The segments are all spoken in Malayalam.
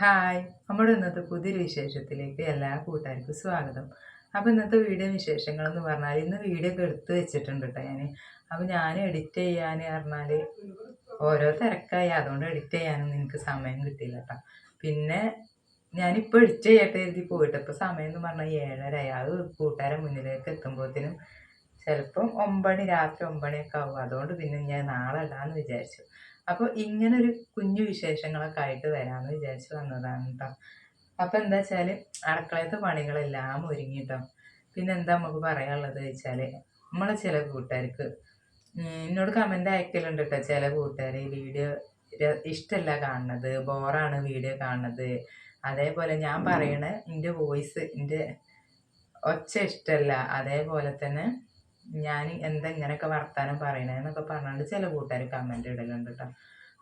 ഹായ്. നമ്മുടെ ഇന്നത്തെ പുതിയൊരു വിശേഷത്തിലേക്ക് എല്ലാ കൂട്ടുകാർക്കും സ്വാഗതം. അപ്പോൾ ഇന്നത്തെ വീഡിയോ വിശേഷങ്ങൾ എന്ന് പറഞ്ഞാൽ ഇന്ന് വീഡിയോ ഒക്കെ എടുത്ത് വെച്ചിട്ടുണ്ട് കേട്ടോ ഞാൻ അപ്പോൾ ഞാൻ എഡിറ്റ് ചെയ്യാൻ പറഞ്ഞാൽ ഓരോ തിരക്കായി. അതുകൊണ്ട് എഡിറ്റ് ചെയ്യാനൊന്നും എനിക്ക് സമയം കിട്ടിയില്ല കേട്ടോ പിന്നെ ഞാനിപ്പോൾ എഡിറ്റ് ചെയ്യട്ടെ എഴുതി പോയിട്ട്. ഇപ്പോൾ സമയം എന്ന് പറഞ്ഞാൽ ഏഴരയായി. അത് കൂട്ടുകാരെ മുന്നിലേക്ക് എത്തുമ്പോഴത്തേനും ചിലപ്പം ഒമ്പണി രാത്രി ഒമ്പണിയൊക്കെ ആവും. അതുകൊണ്ട് പിന്നെ ഞാൻ നാളെ ഇടാമെന്ന് വിചാരിച്ചു. അപ്പോൾ ഇങ്ങനെ ഒരു കുഞ്ഞു വിശേഷങ്ങളൊക്കെ ആയിട്ട് വരാമെന്ന് വിചാരിച്ച് വന്നതാണ് കേട്ടോ അപ്പം എന്താ വെച്ചാൽ അടുക്കളയത്തെ പണികളെല്ലാം ഒരുങ്ങി കേട്ടോ പിന്നെ എന്താ നമുക്ക് പറയാനുള്ളത് വെച്ചാൽ നമ്മളെ ചില കൂട്ടുകാർക്ക് എന്നോട് കമന്റ് അയക്കലുണ്ട് കേട്ടോ ചില കൂട്ടുകാർ വീഡിയോ ഇഷ്ടമല്ല കാണുന്നത് ബോറാണ് വീഡിയോ കാണുന്നത്. അതേപോലെ ഞാൻ പറയണ എന്റെ വോയിസ് എന്റെ ഒച്ച ഇഷ്ടമല്ല അതേപോലെ തന്നെ ഞാൻ എന്താ ഇങ്ങനെയൊക്കെ വർത്താനം പറയണെന്നൊക്കെ പറഞ്ഞുകൊണ്ട് ചില കൂട്ടുകാർ കമന്റ് ഇടലുണ്ട് കേട്ടോ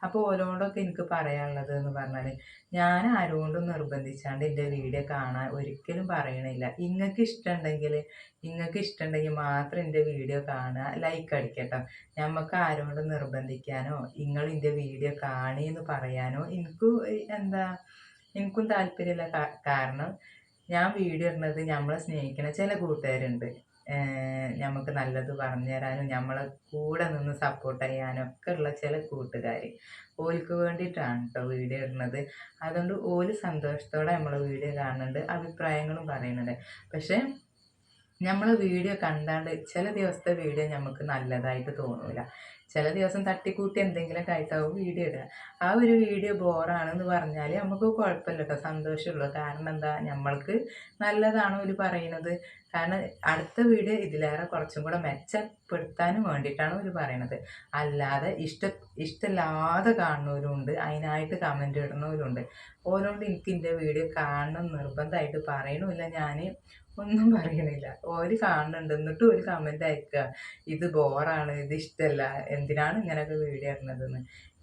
അപ്പോൾ ഓരോടൊക്കെ എനിക്ക് പറയാനുള്ളത് എന്ന് പറഞ്ഞാൽ ഞാൻ ആരോണ്ടും നിർബന്ധിച്ചാണ്ട് എന്റെ വീഡിയോ കാണാൻ ഒരിക്കലും പറയണില്ല. നിങ്ങൾക്ക് ഇഷ്ടമുണ്ടെങ്കിൽ നിങ്ങൾക്ക് ഇഷ്ടമുണ്ടെങ്കിൽ മാത്രം എന്റെ വീഡിയോ കാണുക ലൈക്ക് അടിക്കട്ടോ. നമുക്ക് ആരോണ്ടും നിർബന്ധിക്കാനോ നിങ്ങൾ എന്റെ വീഡിയോ കാണിയെന്ന് പറയാനോ എനിക്ക് എന്താ എനിക്കും താല്പര്യമില്ല. കാരണം ഞാൻ വീഡിയോ ഇടുന്നത് നമ്മളെ സ്നേഹിക്കുന്ന ചില കൂട്ടുകാരുണ്ട്. നമുക്ക് നല്ലത് പറഞ്ഞു തരാനും നമ്മളെ കൂടെ നിന്ന് സപ്പോർട്ട് ചെയ്യാനും ഒക്കെ ഉള്ള ചില കൂട്ടുകാർ ഓൽക്ക് വേണ്ടിയിട്ടാണ് കേട്ടോ വീഡിയോ ഇടുന്നത്. അതുകൊണ്ട് ഓൽ സന്തോഷത്തോടെ നമ്മളെ വീഡിയോ കാണുന്നുണ്ട് അഭിപ്രായങ്ങളും പറയുന്നുണ്ട്. പക്ഷേ നമ്മൾ വീഡിയോ കണ്ടാണ്ട് ചില ദിവസത്തെ വീഡിയോ നമുക്ക് നല്ലതായിട്ട് തോന്നൂല. ചില ദിവസം തട്ടിക്കൂട്ടി എന്തെങ്കിലുമൊക്കെ ആയിട്ടാവും വീഡിയോ ഇടുക ആ ഒരു വീഡിയോ ബോറാണെന്ന് പറഞ്ഞാൽ നമുക്ക് കുഴപ്പമില്ല കേട്ടോ സന്തോഷമുള്ളൂ കാരണം എന്താ നമ്മൾക്ക് നല്ലതാണ് ഒരു പറയുന്നത് കാരണം അടുത്ത വീഡിയോ ഇതിലേറെ കുറച്ചും കൂടെ മെച്ചപ്പെടുത്താനും വേണ്ടിയിട്ടാണ് ഒരു പറയണത്. അല്ലാതെ ഇഷ്ട ഇഷ്ടമില്ലാതെ കാണുന്നവരുണ്ട് അതിനായിട്ട് കമന്റ് ഇടുന്നവരുണ്ട്. ഓരോണ്ട് എനിക്ക് എന്റെ വീഡിയോ കാണണം നിർബന്ധമായിട്ട് പറയണമില്ല ഞാൻ ഒന്നും പറയണില്ല. ഓര് കാണുന്നുണ്ട്. എന്നിട്ടും ഒരു കമന്റ് അയക്കുക ഇത് ബോറാണ് ഇത് ഇഷ്ടമല്ല എന്തിനാണ് ഇങ്ങനെയൊക്കെ വീഡിയോ ഇടുന്നതെന്ന്.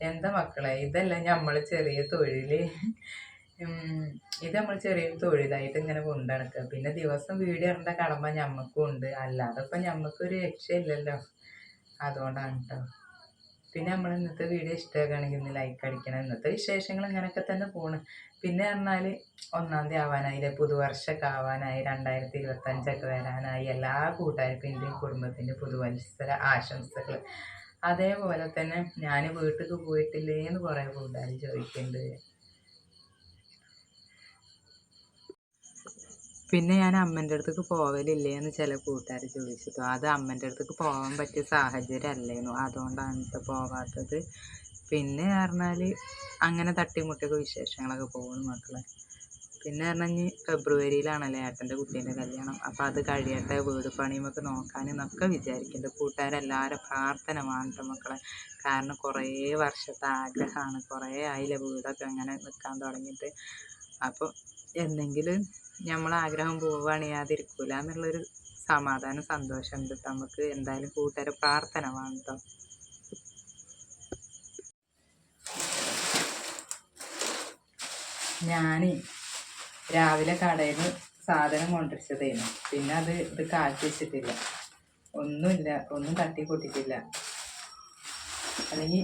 എന്താ മക്കളെ? ഇതല്ല നമ്മൾ ചെറിയ തൊഴിൽ ഇത് നമ്മൾ ചെറിയ തൊഴിലായിട്ട് ഇങ്ങനെ കൊണ്ടു നടക്കുക പിന്നെ ദിവസം വീഡിയോ ഇടേണ്ട കടമ ഞമ്മക്കും ഉണ്ട്. അല്ലാതെ ഇപ്പം ഞമ്മക്കൊരു രക്ഷയില്ലല്ലോ. അതുകൊണ്ടാണ് കേട്ടോ പിന്നെ നമ്മൾ ഇന്നത്തെ വീഡിയോ ഇഷ്ടമാക്കുകയാണെങ്കിൽ ഒന്ന് ലൈക്ക് അടിക്കണം. ഇന്നത്തെ വിശേഷങ്ങൾ ഇങ്ങനെയൊക്കെ തന്നെ പോണ്. പിന്നെ പറഞ്ഞാൽ ഒന്നാം തീയതി ആവാനായില്ലേ? പുതുവർഷമൊക്കെ ആവാനായി. രണ്ടായിരത്തി ഇരുപത്തഞ്ചൊക്കെ വരാനായി. എല്ലാ കൂട്ടുകാർക്കും കുടുംബത്തിന്റെ പുതുവത്സര ആശംസകൾ അതേപോലെ തന്നെ ഞാൻ വീട്ടിൽ പോയിട്ടില്ലേ എന്ന് കുറേ കൂട്ടുകാർ ചോദിക്കുന്നുണ്ട് പിന്നെ ഞാൻ അമ്മന്റെ അടുത്തേക്ക് പോവലില്ലേ എന്ന് ചില കൂട്ടുകാർ ചോദിച്ചിട്ടു. അത് അമ്മന്റെ അടുത്തേക്ക് പോകാൻ പറ്റിയ സാഹചര്യം അല്ലായിരുന്നു അതുകൊണ്ടാണ് കേട്ടോ പോവാത്തത്. പിന്നെ പറഞ്ഞാൽ അങ്ങനെ തട്ടിമുട്ടിയൊക്കെ വിശേഷങ്ങളൊക്കെ പോകുന്നു മക്കളെ. പിന്നെ പറഞ്ഞാൽ ഇനി ഫെബ്രുവരിയിലാണല്ലേ ഏട്ടന്റെ കുട്ടീന്റെ കല്യാണം. അപ്പോൾ അത് കഴിയട്ടെ വീട് പണിയുമൊക്കെ നോക്കാനെന്നൊക്കെ വിചാരിക്കുന്നുണ്ട് കൂട്ടുകാരെല്ലാവരും പ്രാർത്ഥന വേണ്ട മക്കളെ. കാരണം കുറേ വർഷത്തെ ആഗ്രഹമാണ് കുറേ ആയില്ലേ വീടൊക്കെ അങ്ങനെ നിൽക്കാൻ തുടങ്ങിയിട്ട്. അപ്പോൾ എന്നെങ്കിലും നമ്മൾ ആഗ്രഹം പോവുകയാണിയാതിരിക്കൂല എന്നുള്ളൊരു സമാധാനം സന്തോഷം ഉണ്ട് നമുക്ക് എന്തായാലും കൂട്ടുകാരെ പ്രാർത്ഥന വേണം ഞാൻ രാവിലെ കടയിൽ നിന്ന് സാധനം കൊണ്ടുവച്ചതായിരുന്നു പിന്നെ അത് ഇത് കാറ്റ് വെച്ചിട്ടില്ല. ഒന്നുമില്ല ഒന്നും തട്ടി കൊട്ടിട്ടില്ല അല്ലെങ്കിൽ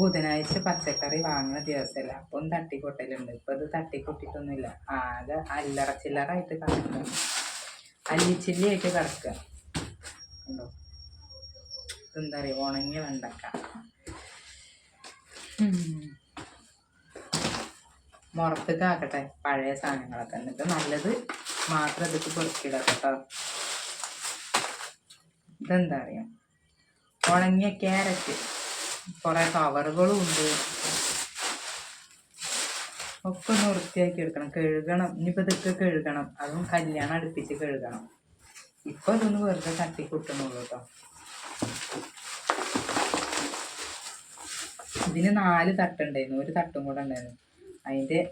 ബുധനാഴ്ച പച്ചക്കറി വാങ്ങുന്ന ദിവസമല്ല അപ്പം തട്ടിക്കൊട്ടലുണ്ട്. ഇപ്പം അത് തട്ടിക്കൊട്ടിട്ടൊന്നുമില്ല. ആകെ അല്ലറ ചില്ലറായിട്ട് കിടക്കുക അല്ലിച്ചില്ലിയായിട്ട് കിടക്കുക. ഉണ്ടോ? ഇതെന്താ പറയുക ഉണങ്ങിയ വെണ്ടക്ക. മുറത്തേക്ക് ആക്കട്ടെ. പഴയ സാധനങ്ങളൊക്കെ എന്നിട്ട് നല്ലത് മാത്രം ഇതിക്ക് പൊറുക്കിയിടാം കേട്ടോ. ഇതെന്താ അറിയാം ഉണങ്ങിയ ക്യാരറ്റ്. കുറേ കവറുകളും ഉണ്ട്. ഒക്കെ ഒന്ന് വൃത്തിയാക്കി എടുക്കണം. കഴുകണം. ഇനിയിപ്പോൾ ഇതൊക്കെ കഴുകണം. അതും കല്യാണം അടുപ്പിച്ച് കഴുകണം. ഇപ്പൊ ഇതൊന്ന് വെറുതെ തട്ടിക്കൂട്ടുന്നുള്ളൂ കേട്ടോ ഇതിന് നാല് തട്ടുണ്ടായിരുന്നു. ഒരു തട്ടും കൂടെ ഉണ്ടായിരുന്നു. അതിന്റെ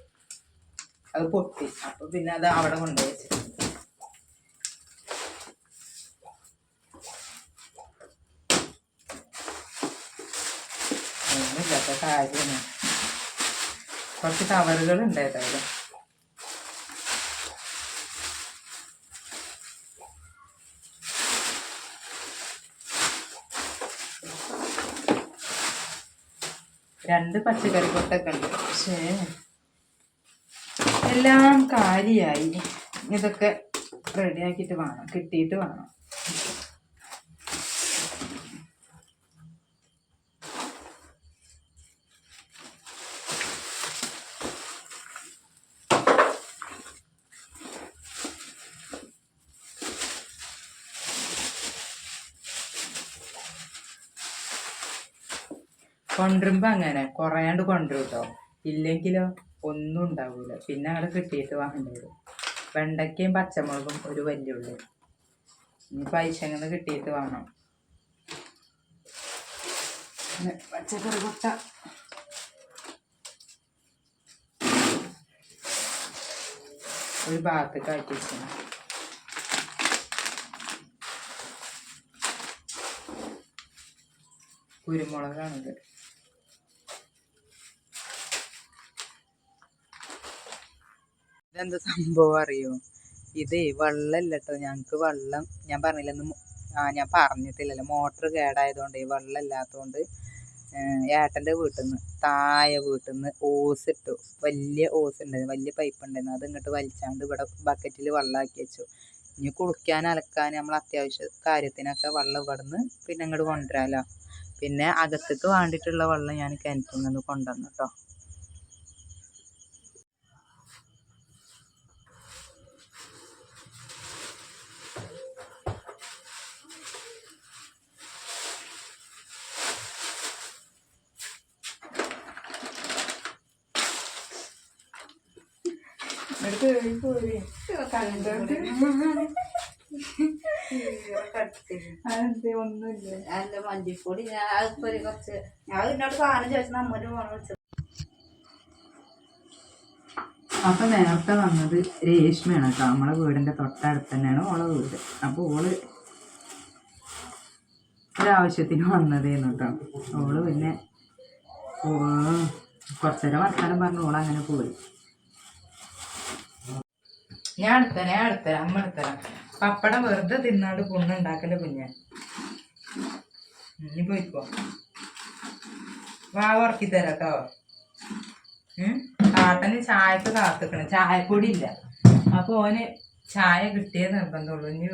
അത് പൊട്ടി. അപ്പോൾ പിന്നെ അത് അവിടെ കൊണ്ടുപോയി ഒന്നുമില്ലാത്ത കാര്യമാണ്. കുറച്ച് കവറുകൾ ഉണ്ടായിരുന്നു രണ്ട് പച്ചക്കറി കൊട്ടൊക്കെ ഉണ്ട്. പക്ഷേ എല്ലാം കാലിയായി. ഇതൊക്കെ റെഡിയാക്കിയിട്ട് വേണം കിട്ടിയിട്ട് വേണം. കൊണ്ടുവരുമ്പോ അങ്ങനെ കുറയാണ്ട് കൊണ്ടുവരും കേട്ടോ ഇല്ലെങ്കിലോ ഒന്നും ഉണ്ടാവൂല. പിന്നെ അവിടെ കിട്ടിയിട്ട് വാങ്ങേണ്ടി വരും. വെണ്ടയ്ക്കയും പച്ചമുളകും ഒരു വലിയ ഉള്ളി. ഇനി പൈസങ്ങനെ കിട്ടിയിട്ട് വാങ്ങണം. പച്ചക്കറി കൊട്ട. ഒരു ഭാഗത്ത് കാറ്റി വെച്ചാൽ കുരുമുളകാണിത്. ഇതെന്താ സംഭവം അറിയോ? ഇതേ വെള്ളമില്ല കേട്ടോ ഞങ്ങൾക്ക് വെള്ളം ഞാൻ പറഞ്ഞില്ലന്ന് ആ ഞാൻ പറഞ്ഞിട്ടില്ലല്ലോ. മോട്ടർ കേടായതുകൊണ്ട് വെള്ളം ഇല്ലാത്തതുകൊണ്ട് ഏട്ടന്റെ വീട്ടിൽ നിന്ന് താഴെ വീട്ടിൽ നിന്ന് ഓസ് ഇട്ടു വലിയ ഓസ് ഉണ്ടായിരുന്നു വലിയ പൈപ്പ് ഉണ്ടായിരുന്നു അത് ഇങ്ങോട്ട് വലിച്ചാണ്ട് ഇവിടെ ബക്കറ്റിൽ വെള്ളമാക്കി വെച്ചു. ഇനി കുളിക്കാൻ അലക്കാൻ നമ്മൾ അത്യാവശ്യ കാര്യത്തിനൊക്കെ വെള്ളം ഇവിടെ നിന്ന് പിന്നെ ഇങ്ങോട്ട് കൊണ്ടുവരാമല്ലോ പിന്നെ അകത്തേക്ക് വേണ്ടിയിട്ടുള്ള വെള്ളം ഞാൻ കിണറ്റിൽ നിന്ന് കൊണ്ടുവന്നു കേട്ടോ ഒന്നുമില്ല? അല്ല മല്ലിപ്പൊടി? ഞാൻ അതിപ്പോ ഒരു കുറച്ച് ഞാൻ എന്നോട് സാധനം ചോദിച്ചു നമ്മോട് പോണ വിളിച്ചു അപ്പൊ നേരത്തെ വന്നത് രേഷ്മയാണ് കേട്ടോ. നമ്മളെ വീടിന്റെ തൊട്ടടുത്ത് തന്നെയാണ് ഓളെ വീട്. അപ്പൊ ഓൾ ഒരാവശ്യത്തിന് വന്നതേന്നു കേട്ടോ. ഓൾ പിന്നെ ഓ- കുറച്ചേരം വർത്താനം പറഞ്ഞു ഓളങ്ങനെ അങ്ങനെ പോയി. ഞാൻ എടുത്തരാം ഞാൻ എടുത്തരാം അമ്മ എടുത്തരാം. പപ്പടം വെറുതെ തിന്നാണ്ട് പുണ്ണുണ്ടാക്കൽ കുഞ്ഞ. ഇനി പോയിക്കോ. വാ ഉറക്കി തരാം കേട്ടോ കാട്ടന് ചായക്ക് കാത്തിക്കണം. ചായപ്പൊടി ഇല്ല. അപ്പൊ ഓന് ചായ കിട്ടിയേ നിർബന്ധമുള്ളൂ. ഇനി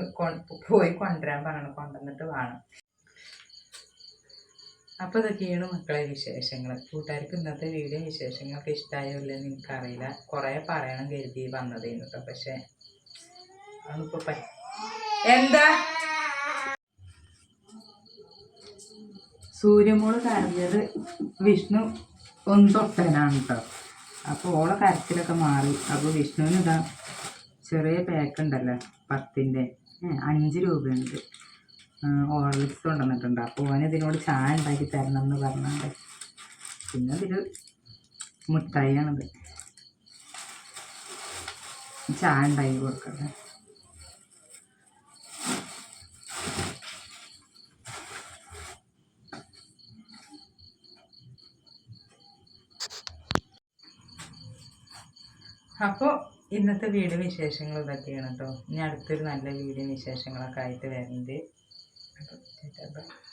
പോയി കൊണ്ടുവരാൻ പറയണം. കൊണ്ടുവന്നിട്ട് വേണം. അപ്പൊ ഇതൊക്കെയാണ് മക്കളെ വിശേഷങ്ങൾ കൂട്ടുകാർക്ക് ഇന്നത്തെ വീഡിയോ വിശേഷങ്ങളൊക്കെ ഇഷ്ടമായോ ഇല്ലെന്ന് എനിക്കറിയില്ല. കുറേ പറയണം കരുതി വന്നത് കേട്ടോ പക്ഷെ അതിപ്പോൾ പ- എന്താ? സൂര്യമോൾ കരഞ്ഞത് വിഷ്ണു ഒന്ന് തൊട്ടനാണ് കേട്ടോ അപ്പോൾ ഓളെ കരച്ചിലൊക്കെ മാറി. അപ്പോൾ വിഷ്ണുവിന് ഇതാ ചെറിയ പാക്ക് ഉണ്ടല്ലോ പത്തിന്റെ അഞ്ച് രൂപയുണ്ട് ഓർലിക്സ് കൊണ്ടുവന്നിട്ടുണ്ട്. അപ്പോൾ ഓൻ ഇതിനോട് ചായ ഉണ്ടാക്കി തരണം എന്ന് പറഞ്ഞാൽ പിന്നെ ഇതിൽ മുട്ടായിയാണിത്. ചായ ഉണ്ടാക്കി കൊടുക്കട്ടെ. അപ്പോൾ ഇന്നത്തെ വീഡിയോ വിശേഷങ്ങൾ ഇതൊക്കെയാണ് കേട്ടോ ഇനി അടുത്തൊരു നല്ല വീഡിയോ വിശേഷങ്ങളൊക്കെ ആയിട്ട് വരുന്നത് ಆಗ್ತದೆ